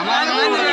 আমার